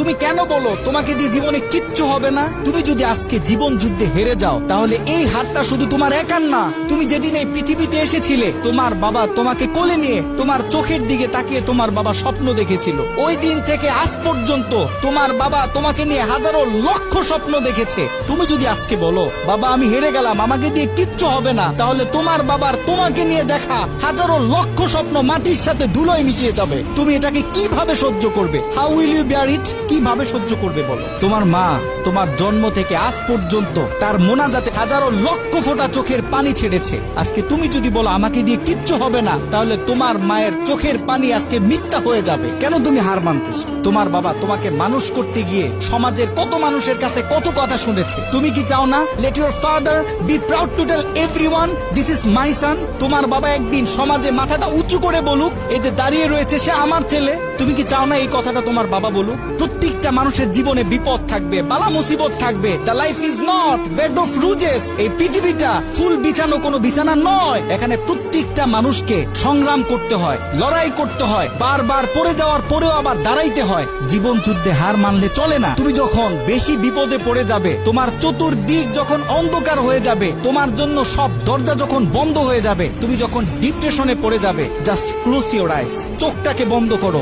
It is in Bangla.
তুমি কেন বলো? তোমাকে দিয়ে জীবনে কিচ্ছু হবে না। তুমি যদি আজকে জীবন যুদ্ধে হেরে যাও, তাহলে এই হারটা শুধু তোমার একার না। তুমি যেদিন এই পৃথিবীতে এসেছিলে, তোমার বাবা তোমাকে কোলে নিয়ে তোমার চোখের দিকে তাকিয়ে তোমার বাবা স্বপ্ন দেখেছিল। ওই দিন থেকে আজ পর্যন্ত তোমার বাবা তোমাকে নিয়ে হাজারো লক্ষ স্বপ্ন দেখেছে। তুমি যদি আজকে বলো, বাবা, আমি হেরে গেলাম, আমাকে দিয়ে কিচ্ছু হবে না। তাহলে তোমার বাবার তোমাকে নিয়ে দেখা। হাজারো লক্ষ স্বপ্ন মাটির সাথে ধুলোয় মিশিয়ে যাবে। তুমি এটাকে কীভাবে সহ্য করবে? How will you bear it কীভাবে সহ্য করবে বলো? তোমার মা তোমার জন্ম থেকে আজ পর্যন্ত তার মোনাজাতে হাজারো লক্ষ ফোঁটা চোখের পানি ছেড়েছে। আজকে তুমি যদি বলো আমাকে দিয়ে কিচ্ছু হবে না, তাহলে তোমার মায়ের চোখের পানি আজকে মিথ্যা হয়ে যাবে। কেন তুমি হার মানতেছো? তোমার বাবা তোমাকে মানুষ করতে গিয়ে সমাজের কত মানুষের কাছে কত কথা শুনেছে। তুমি কি চাও না? Let your father be proud to tell everyone this is my son তোমার বাবা একদিন সমাজে মাথাটা উঁচু করে বলুক, এই যে দাঁড়িয়ে রয়েছে সে আমার ছেলে। তুমি কি চাও না এই কথাটা তোমার বাবা বলুক? প্রত্যেকটা মানুষের জীবনে বিপদ থাকবে, বালা মুসিবত থাকবে। The life is not bed of roses এই পৃথিবীটা ফুল বিছানো কোনো বিছানা নয়। এখানে প্রত্যেকটা মানুষকে সংগ্রাম করতে হয়, লড়াই করতে হয়, বারবার পড়ে যাওয়ার পরেও আবার দাঁড়াইতে হয়। জীবন যুদ্ধে হার মানলে চলে না। তুমি যখন বেশি বিপদে পড়ে যাবে, তোমার চতুর্দিক যখন অন্ধকার হয়ে যাবে, তোমার জন্য সব দরজা যখন বন্ধ হয়ে যাবে, তুমি যখন ডিপ্রেশনে পড়ে যাবে জাস্ট ক্লোজ ইউর আইস চোখটাকে বন্ধ করো।